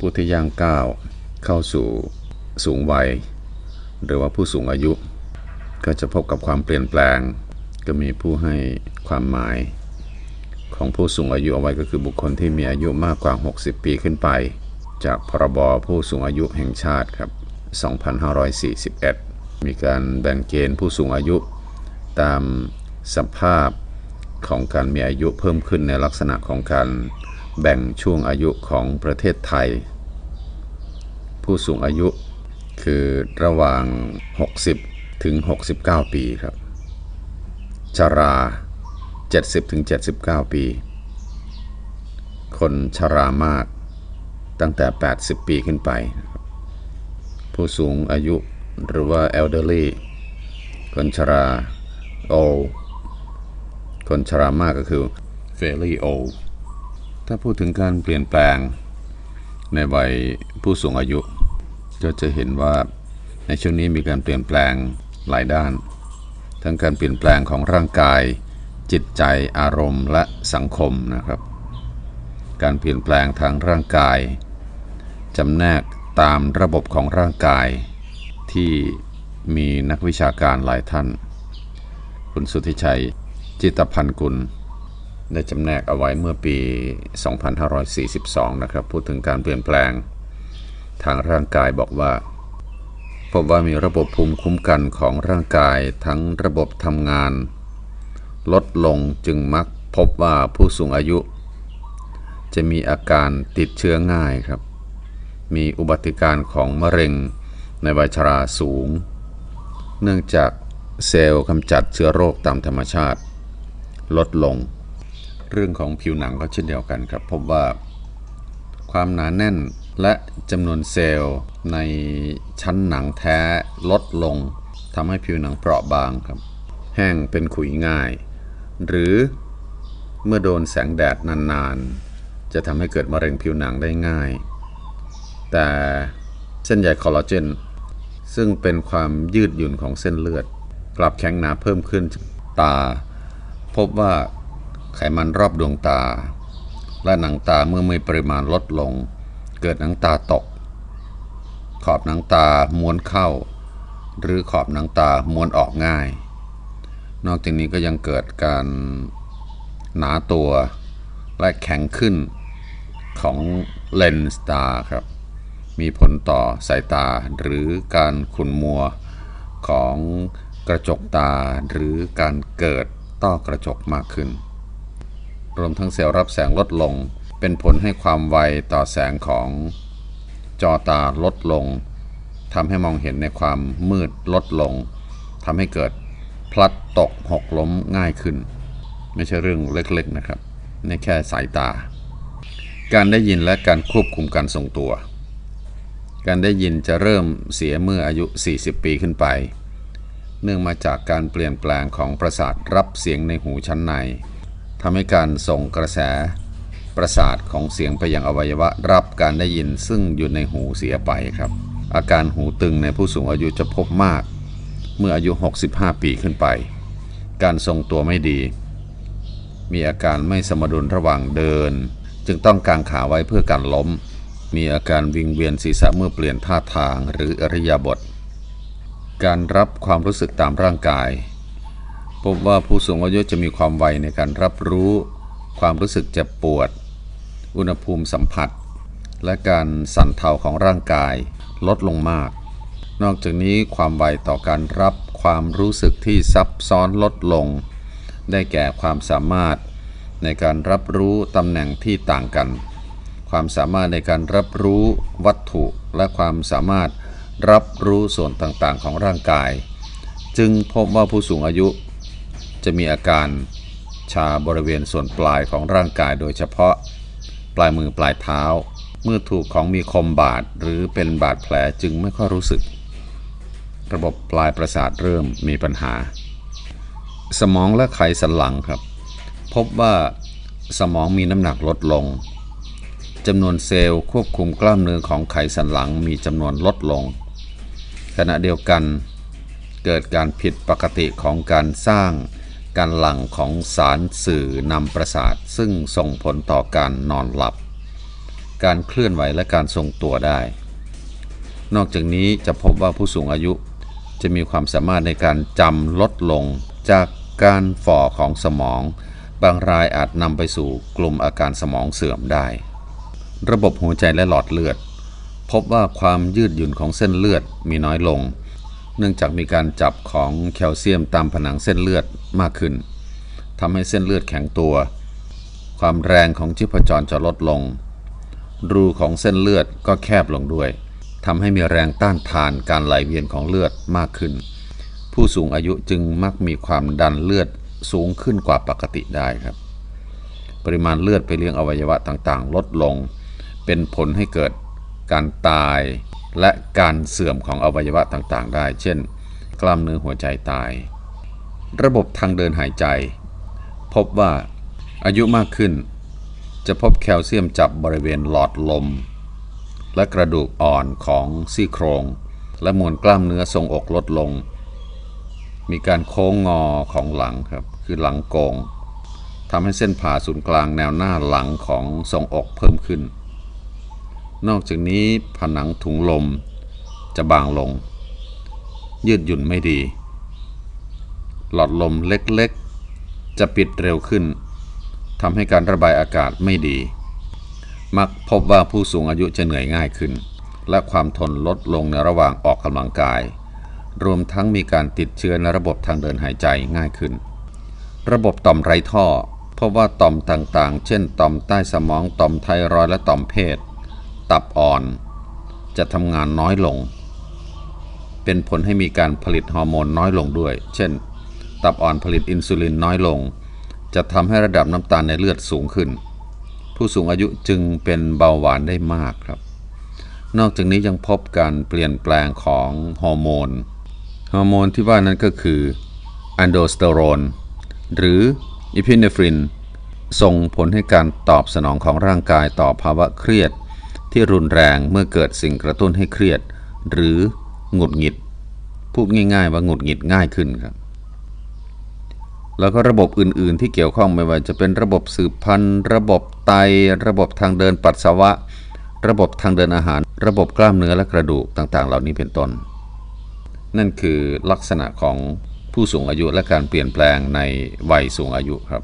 ผู้ที่ย่างก้าวเข้าสู่สูงวัย หรือว่าผู้สูงอายุ ก็จะพบกับความเปลี่ยนแปลง ก็มีผู้ให้ความหมาย ของผู้สูงอายุเอาไว้ก็คือบุคคลที่มีอายุมากกว่า 60 ปีขึ้นไป จากพรบผู้สูงอายุแห่งชาติครับ 2541 มีการแบ่งเกณฑ์ผู้สูงอายุ ตามสภาพของการมีอายุเพิ่มขึ้นในลักษณะของการ แบ่งช่วงอายุของประเทศไทย ผู้สูงอายุคือระหว่าง 60 ถึง 69 ปีครับชรา 70 ถึง 79 ปี คนชรามากตั้งแต่ 80 ปีขึ้นไป ผู้สูงอายุหรือว่า elderly คนชรา old คนชรามากก็คือ fairly old ถ้าพูดถึงการเปลี่ยนแปลงในวัยผู้สูงอายุ ก็จะเห็นว่าในช่วงนี้มีการเปลี่ยนแปลงหลายด้าน ทั้งการเปลี่ยนแปลงของร่างกาย จิตใจอารมณ์ และสังคมนะครับ การเปลี่ยนแปลงทางร่างกายจำแนกตามระบบของร่างกาย ที่มีนักวิชาการหลายท่าน คุณสุทธิชัย จิตพันกุล ได้จำแนกเอาไว้เมื่อปี 2542 นะครับ พูดถึงการเปลี่ยนแปลง ทางร่างกายบอกว่า พบว่ามีระบบภูมิคุ้มกันของร่างกายทั้งระบบทำงาน ลดลงจึงมักพบว่าผู้สูงอายุ จะมีอาการติดเชื้อง่ายครับ มีอุบัติการของมะเร็งในวัยชราสูง เนื่องจากเซลล์กำจัดเชื้อโรคตามธรรมชาติ ลดลง เรื่องของผิวหนังก็เช่นเดียวกันครับพบว่า ความหนาแน่นและจำนวนเซลล์ในชั้นหนังแท้ลดลงทำให้ผิวหนังเปราะบางครับ แห้งเป็นขุยง่าย หรือเมื่อโดนแสงแดดนานๆ จะทำให้เกิดมะเร็งผิวหนังได้ง่าย แต่เส้นใยคอลลาเจนซึ่งเป็นความยืดหยุ่นของเส้นเลือด กลับแข็งหนาเพิ่มขึ้นตา พบว่า ไขมันรอบดวงตา และหนังตาเมื่อมีปริมาณลดลง เกิดหนังตาตก ขอบหนังตาม้วนเข้า หรือขอบหนังตาม้วนออกง่าย นอกจากนี้ก็ยังเกิดการหนาตัว และแข็งขึ้นของเลนส์ตาครับ มีผลต่อสายตาหรือการขุ่นมัวของกระจกตาหรือการเกิดต้อกระจกมากขึ้น รวมทั้งเซลล์รับแสงลดลง เป็นผลให้ความไวต่อแสงของจอตาลดลงทำให้มองเห็นในความมืดลดลงทำให้เกิดพลัดตกหกล้มง่ายขึ้น ไม่ใช่เรื่องเล็กๆนะครับในแค่สายตา การได้ยินและการควบคุมการทรงตัว การได้ยินจะเริ่มเสียเมื่ออายุ 40 ปีขึ้นไป เนื่องมาจากการเปลี่ยนแปลงของประสาทรับเสียงในหูชั้นใน ทำให้การส่งกระแสประสาทของเสียงไปยังอวัยวะรับการได้ยินซึ่งอยู่ในหูเสียไปครับ อาการหูตึงในผู้สูงอายุจะพบมาก เมื่ออายุ 65 ปีขึ้นไป การทรงตัวไม่ดี มีอาการไม่สมดุลระหว่างเดิน จึงต้องกางขาไว้เพื่อการล้ม มีอาการวิงเวียนศีรษะเมื่อเปลี่ยนท่าทางหรืออริยาบท การรับความรู้สึกตามร่างกาย พบว่าผู้สูงอายุจะมีความไวในการรับรู้ความรู้สึกเจ็บปวด อุณหภูมิสัมผัส และการสั่นเทาของร่างกายลดลงมาก นอกจากนี้ความไวต่อการรับความรู้สึกที่ซับซ้อนลดลง ได้แก่ความสามารถในการรับรู้ตำแหน่งที่ต่างกัน ความสามารถในการรับรู้วัตถุและความสามารถรับรู้ส่วนต่างๆ ของร่างกาย จึงพบว่าผู้สูงอายุ จะมีอาการชาบริเวณส่วนปลายของร่างกายโดยเฉพาะปลายมือปลายเท้า เมื่อถูกของมีคมบาดหรือเป็นบาดแผลจึงไม่ค่อยรู้สึก ระบบปลายประสาทเริ่มมีปัญหา สมองและไขสันหลังครับ พบว่าสมองมีน้ำหนักลดลงจำนวนเซลล์ควบคุมกล้ามเนื้อของไขสันหลังมีจำนวนลดลง ขณะเดียวกัน เกิดการผิดปกติของการสร้าง การหลั่งของสารสื่อนำประสาท ซึ่งส่งผลต่อการนอนหลับ การเคลื่อนไหวและการทรงตัวได้ นอกจากนี้จะพบว่าผู้สูงอายุจะมีความสามารถในการจำลดลงจากการฝ่อของสมอง บางรายอาจนำไปสู่กลุ่มอาการสมองเสื่อมได้ ระบบหัวใจและหลอดเลือด พบว่าความยืดหยุ่นของเส้นเลือดมีน้อยลง เนื่องจากมีการจับของแคลเซียมตามผนังเส้นเลือดมากขึ้นทำให้เส้นเลือดแข็งตัว ความแรงของชีพจรจะลดลง รูของเส้นเลือดก็แคบลงด้วยทำให้มีแรงต้านทานการไหลเวียนของเลือดมากขึ้น ผู้สูงอายุจึงมักมีความดันเลือดสูงขึ้นกว่าปกติได้ครับ ปริมาณเลือดไปเลี้ยงอวัยวะต่างๆ ลดลง เป็นผลให้เกิดการตาย และการเสื่อมของอวัยวะต่างๆ ได้ เช่น กล้ามเนื้อหัวใจตาย ระบบทางเดินหายใจ พบว่าอายุมากขึ้น จะพบแคลเซียมจับบริเวณหลอดลม และกระดูกอ่อนของซี่โครง และมวลกล้ามเนื้อทรงอกลดลง มีการโค้งงอของหลังครับ คือหลังโกงทำให้เส้นผ่าศูนย์กลางแนวหน้าหลังของทรงอกเพิ่มขึ้น นอกจากนี้ผนังถุงลมจะบางลง ยืดหยุ่นไม่ดี หลอดลมเล็กๆ จะปิดเร็วขึ้นทำให้การระบายอากาศไม่ดี มักพบว่าผู้สูงอายุจะเหนื่อยง่ายขึ้น และความทนลดลงในระหว่างออกกำลังกาย รวมทั้งมีการติดเชื้อในระบบทางเดินหายใจง่ายขึ้น ระบบต่อมไร้ท่อพบว่าต่อมต่างๆ เช่น ต่อมใต้สมอง ต่อมไทรอยด์และต่อมเพศ ตับอ่อน จะทำงานน้อยลง เป็นผลให้มีการผลิตฮอร์โมนน้อยลงด้วย เช่น ตับอ่อนผลิตอินซูลินน้อยลง จะทำให้ระดับน้ำตาลในเลือดสูงขึ้น ผู้สูงอายุจึงเป็นเบาหวานได้มากครับ นอกจากนี้ยังพบการเปลี่ยนแปลงของฮอร์โมน ฮอร์โมนที่ว่านั้นก็คืออันโดสเตอโรนหรืออิพิเนฟรินส่งผลให้การตอบสนองของร่างกายต่อภาวะเครียด ที่รุนแรงเมื่อเกิดสิ่งกระตุ้นให้เครียด หรือหงุดหงิด พูดง่าย ๆ ว่าหงุดหงิดง่ายขึ้นครับ แล้วก็ระบบอื่นๆ ที่เกี่ยวข้องไม่ว่าจะเป็นระบบสืบพันธุ์ ระบบไต ระบบทางเดินปัสสาวะ ระบบทางเดินอาหาร ระบบกล้ามเนื้อและกระดูกต่างๆ เหล่านี้เป็นต้น นั่นคือลักษณะของผู้สูงอายุและการเปลี่ยนแปลงในวัยสูงอายุครับ